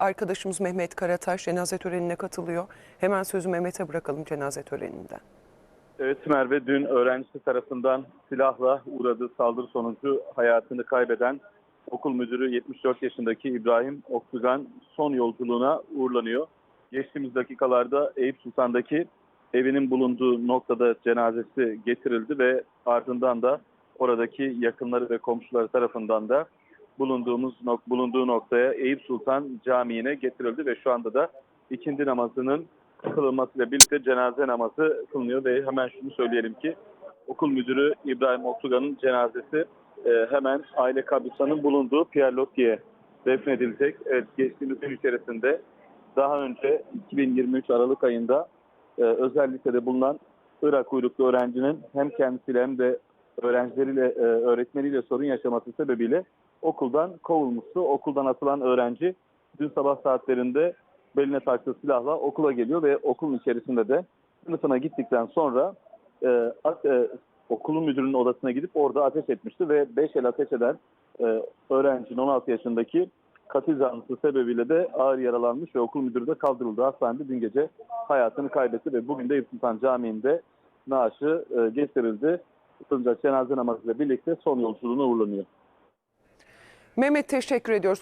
arkadaşımız Mehmet Karataş cenaze törenine katılıyor. Hemen sözü Mehmet'e bırakalım cenaze töreninden. Evet Merve dün öğrencisi tarafından silahla uğradığı saldırı sonucu hayatını kaybeden okul müdürü 74 yaşındaki İbrahim Oktugan son yolculuğuna uğurlanıyor. Geçtiğimiz dakikalarda Eyüp Sultan'daki evinin bulunduğu noktada cenazesi getirildi ve ardından da oradaki yakınları ve komşuları tarafından da bulunduğumuz nok bulunduğu noktaya Eyüp Sultan Camii'ne getirildi ve şu anda da ikindi namazının kılınmasıyla birlikte cenaze namazı kılınıyor ve hemen şunu söyleyelim ki okul müdürü İbrahim Oktugan'ın cenazesi e, hemen aile kabristanın bulunduğu Pierre Loti'ye defnedilecek. Evet, geçtiğimiz gün içerisinde daha önce 2023 Aralık ayında e, özel lisede bulunan Irak uyruklu öğrencinin hem kendisiyle hem de öğrencileriyle, e, öğretmeniyle sorun yaşaması sebebiyle okuldan kovulmuştu. Okuldan atılan öğrenci dün sabah saatlerinde beline taktığı silahla okula geliyor ve okulun içerisinde de sınıfına gittikten sonra e, e, okulun müdürünün odasına gidip orada ateş etmişti ve 5 el ateş eden e, öğrencinin 16 yaşındaki katil zanlısı sebebiyle de ağır yaralanmış ve okul müdürü de kaldırıldı. Hastanede dün gece hayatını kaybetti ve bugün de Eyüp Sultan Camii'nde naaşı e, getirildi. Kılınacak cenaze namazıyla birlikte son yolculuğuna uğurlanıyor. Mehmet teşekkür ediyoruz.